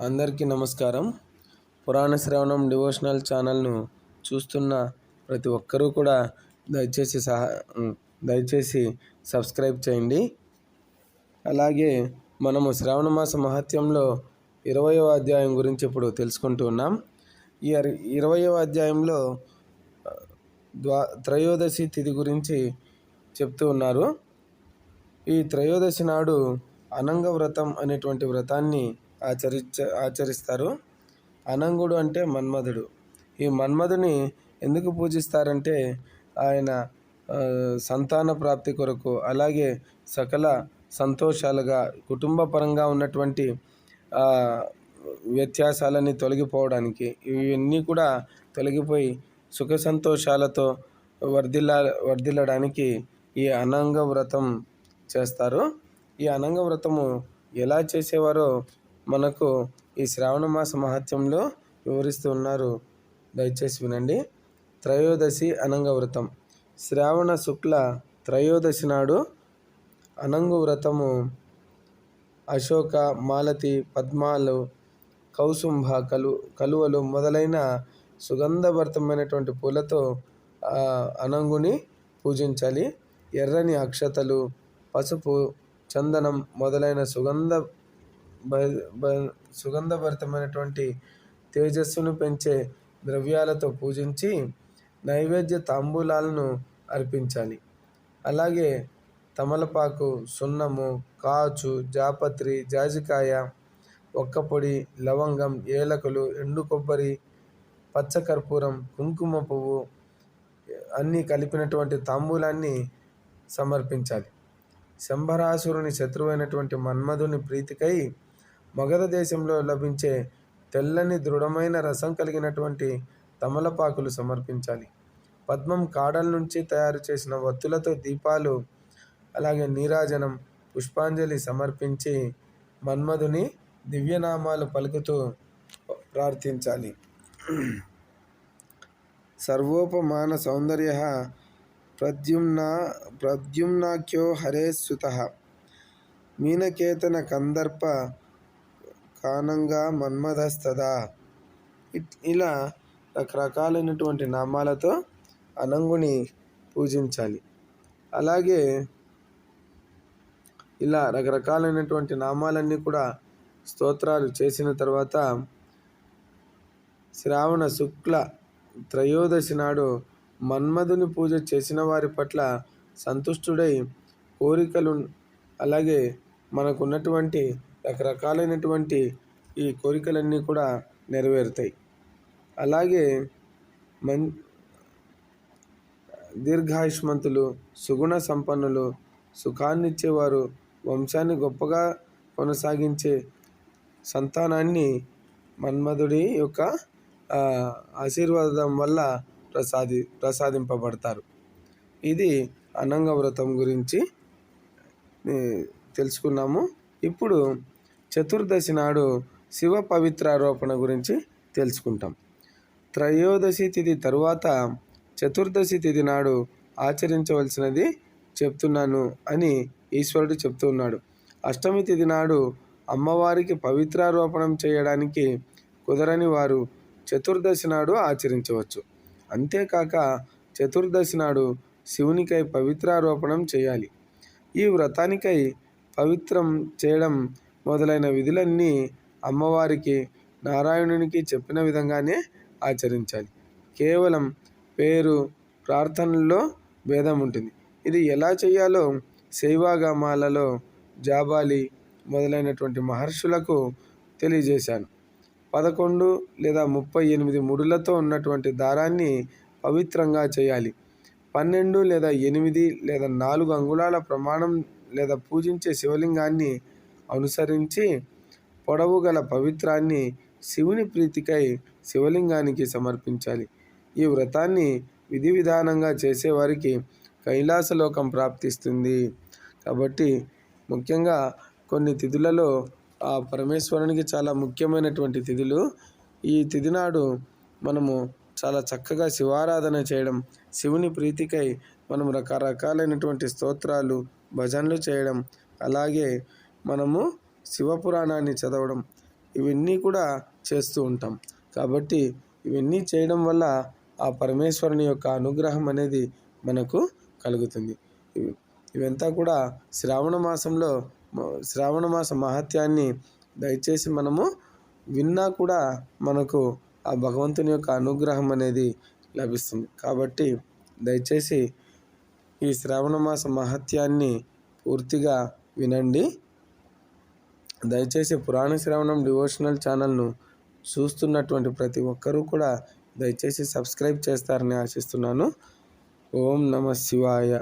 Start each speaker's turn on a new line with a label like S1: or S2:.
S1: అందరికీ నమస్కారం. పురాణ శ్రవణం డివోషనల్ ఛానల్ను చూస్తున్న ప్రతి ఒక్కరూ కూడా దయచేసి సహా దయచేసి సబ్స్క్రైబ్ చేయండి. అలాగే మనము శ్రావణ మాస మహత్యంలో ఇరవయవ అధ్యాయం గురించి ఇప్పుడు తెలుసుకుంటూ ఉన్నాం. ఈ ఇరవయవ అధ్యాయంలో ద్వా త్రయోదశి తిథి గురించి చెప్తూ ఉన్నారు. ఈ త్రయోదశి నాడు అనంగ వ్రతం అనేటువంటి వ్రతాన్ని ఆచరించ ఆచరిస్తారు. అనంగుడు అంటే మన్మధుడు. ఈ మన్మధుని ఎందుకు పూజిస్తారంటే ఆయన సంతాన ప్రాప్తి కొరకు అలాగే సకల సంతోషాలుగా కుటుంబ పరంగా ఉన్నటువంటి వ్యత్యాసాలని వ్యత్యాసాలన్నీ తొలగిపోవడానికి ఇవన్నీ కూడా తొలగిపోయి సుఖ సంతోషాలతో వర్ధిల్ల వర్ధిల్లడానికి ఈ అనంగ వ్రతం చేస్తారు. ఈ అనంగ వ్రతము ఎలా చేసేవారో మనకు ఈ శ్రావణ మాస మహత్యంలో వివరిస్తూ ఉన్నారు. దయచేసి వినండి. త్రయోదశి అనంగ వ్రతం. శ్రావణ శుక్ల త్రయోదశి నాడు అనంగు వ్రతము అశోక మాలతి పద్మాలు కౌసుంభ కలు కలువలు మొదలైన సుగంధభరితమైనటువంటి పూలతో అనంగుని పూజించాలి. ఎర్రని అక్షతలు పసుపు చందనం మొదలైన సుగంధ సుగంధభరితమైనటువంటి తేజస్సును పెంచే ద్రవ్యాలతో పూజించి నైవేద్య తాంబూలాలను అర్పించాలి. అలాగే తమలపాకు సున్నము కాచు జాపత్రి జాజికాయ ఒక్కపొడి లవంగం ఏలకులు ఎండు కొబ్బరి పచ్చకర్పూరం కుంకుమ పువ్వు అన్నీ కలిపినటువంటి తాంబూలాన్ని సమర్పించాలి. శంభరాసురుని శత్రువైనటువంటి మన్మధుని ప్రీతికై మగధ దేశంలో లభించే తెల్లని దృఢమైన రసం కలిగినటువంటి తమలపాకులు సమర్పించాలి. పద్మం కాడల నుంచి తయారు చేసిన వత్తులతో దీపాలు అలాగే నీరాజనం పుష్పాంజలి సమర్పించి మన్మధుని దివ్యనామాలు పలుకుతూ ప్రార్థించాలి. సర్వోపమాన సౌందర్య ప్రద్యుమ్న ప్రద్యుమ్నాఖ్యో హరే మీనకేతన కందర్ప కానంగా మన్మధస్తదా. ఇట్ ఇలా రకరకాలైనటువంటి నామాలతో అనంగుని పూజించాలి. అలాగే ఇలా రకరకాలైనటువంటి నామాలన్నీ కూడా స్తోత్రాలు చేసిన తర్వాత శ్రావణ శుక్ల త్రయోదశి నాడు మన్మధుని పూజ చేసిన వారి పట్ల సంతుష్టుడై కోరికలు అలాగే మనకున్నటువంటి రకరకాలైనటువంటి ఈ కోరికలన్నీ కూడా నెరవేరుతాయి. అలాగే మన్ దీర్ఘాయుష్మంతులు సుగుణ సంపన్నులు సుఖాన్నిచ్చేవారు వంశాన్ని గొప్పగా కొనసాగించే సంతానాన్ని మన్మధుడి యొక్క ఆశీర్వాదం వల్ల ప్రసాది ప్రసాదింపబడతారు. ఇది అనంగ వ్రతం గురించి తెలుసుకున్నాము. ఇప్పుడు చతుర్దశి నాడు శివ పవిత్రారోపణ గురించి తెలుసుకుంటాం. త్రయోదశి తిథి తరువాత చతుర్దశి తిథి నాడు ఆచరించవలసినది చెప్తున్నాను అని ఈశ్వరుడు చెప్తున్నాడు అష్టమి తిథి నాడు అమ్మవారికి పవిత్రారోపణం చేయడానికి కుదరని వారు చతుర్దశి నాడు ఆచరించవచ్చు. అంతేకాక చతుర్దశి నాడు శివునికై పవిత్రారోపణం చేయాలి. ఈ వ్రతానికై పవిత్రం చేయడం మొదలైన విధులన్నీ అమ్మవారికి నారాయణునికి చెప్పిన విధంగానే ఆచరించాలి. కేవలం పేరు ప్రార్థనల్లో భేదం ఉంటుంది. ఇది ఎలా చేయాలో శైవాగామాలలో జాబాలి మొదలైనటువంటి మహర్షులకు తెలియజేశాను. పదకొండు లేదా ముప్పై ఎనిమిది ముడులతో ఉన్నటువంటి దారాన్ని పవిత్రంగా చేయాలి. పన్నెండు లేదా ఎనిమిది లేదా నాలుగు అంగుళాల ప్రమాణం లేదా పూజించే శివలింగాన్ని అనుసరించి పొడవు గల పవిత్రాన్ని శివుని ప్రీతికై శివలింగానికి సమర్పించాలి. ఈ వ్రతాన్ని విధి విధానంగా చేసేవారికి కైలాసలోకం ప్రాప్తిస్తుంది. కాబట్టి ముఖ్యంగా కొన్ని తిథులలో ఆ పరమేశ్వరునికి చాలా ముఖ్యమైనటువంటి తిథులు. ఈ తిథి నాడు మనము చాలా చక్కగా శివారాధన చేయడం శివుని ప్రీతికై మనం రకరకాలైనటువంటి స్తోత్రాలు భజనలు చేయడం అలాగే మనము శివపురాణాన్ని చదవడం ఇవన్నీ కూడా చేస్తూ ఉంటాం. కాబట్టి ఇవన్నీ చేయడం వల్ల ఆ పరమేశ్వరుని యొక్క అనుగ్రహం అనేది మనకు కలుగుతుంది. ఇవి ఇవంతా కూడా శ్రావణ మాసంలో శ్రావణ మాస మహత్యాన్ని దయచేసి మనము విన్నా కూడా మనకు ఆ భగవంతుని యొక్క అనుగ్రహం అనేది లభిస్తుంది. కాబట్టి దయచేసి ఈ శ్రావణ మాస మహత్యాన్ని పూర్తిగా వినండి. దయచేసి పురాణ శ్రవణం డివోషనల్ ఛానల్ను చూస్తున్నటువంటి ప్రతి ఒక్కరూ కూడా దయచేసి సబ్స్క్రైబ్ చేస్తారని ఆశిస్తున్నాను. ఓం నమ శివాయ.